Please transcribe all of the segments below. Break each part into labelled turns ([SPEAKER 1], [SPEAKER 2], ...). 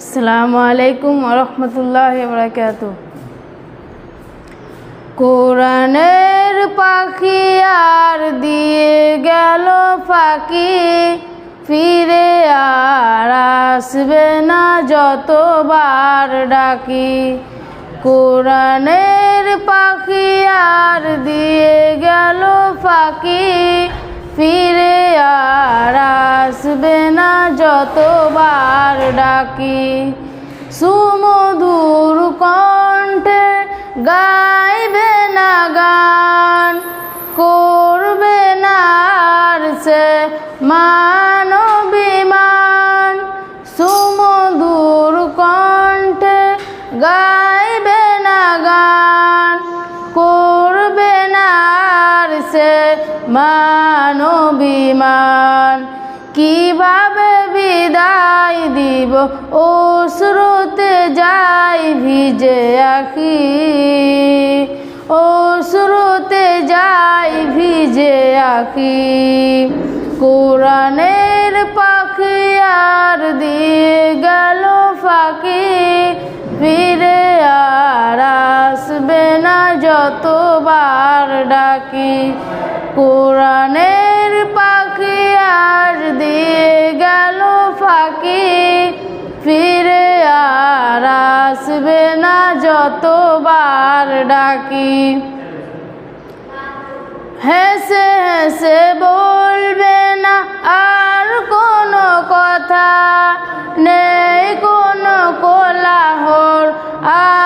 [SPEAKER 1] আসসালামু আলাইকুম রহমতুল্লাহ বরকাত কোরআনের পাখি আর দিয়ে গেল ফাঁকি। ফিরে আর আসবে না যতবার ডাকি। কোরআনের পাখি আর দিয়ে গেল ফাঁকি। ফিরে আর আসবে না যতবার ডাকি। সুমধুর কণ্ঠে গাইবে না গান, করবে না আর সে মানবিমান। সুমধুর কণ্ঠে গাইবে না গান, করবে না আর সে মানবিমান। কীভাবে বিদায় দিব? ও স্রোতে যাই ভিজে আখি। ও স্রোতে যাই ভিজে আখি। কোরআনের পাখি আর দিয়ে গেল ফাঁকি। ফিরে আর আসবে না যতবার ডাকি। কোরআনের দিয়ে গেল ফাঁকি। ফিরে আর আসবে না যতবার ডাকি। হেসে হেসে বলবে না আর কোনো কথা। নেই কোনো কোলাহল আজ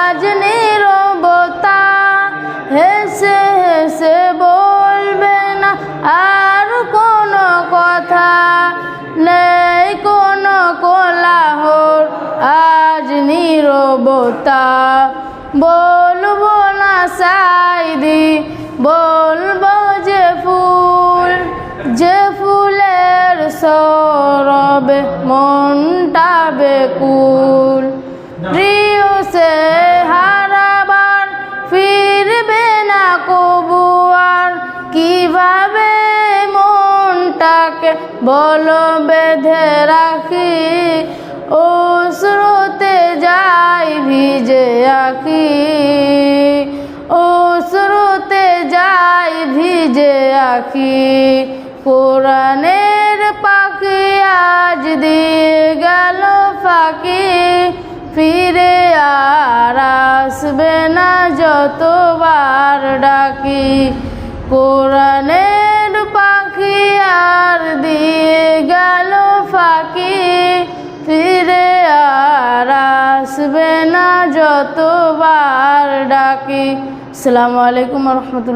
[SPEAKER 1] নীরবতা বলব না সাইদি, বলব যে ফুল, যে ফুলের সরবে, মনটা বেকুল। প্রিয় সে হারাবার ফিরবে না কবু আর। কীভাবে মনটাকে বল বেঁধে রাখি? ও আখি কোরআনের পাখি আজ দিয়ে গেল ফাঁকি। ফিরে আর আসবে না যতবার ডাকি। কোরআনের পাখি আর দিয়ে গেল ফাঁকি। ফিরে আর আসবে না যতবার ডাকি। আসসালামু আলাইকুম রহমতুল্লাহ।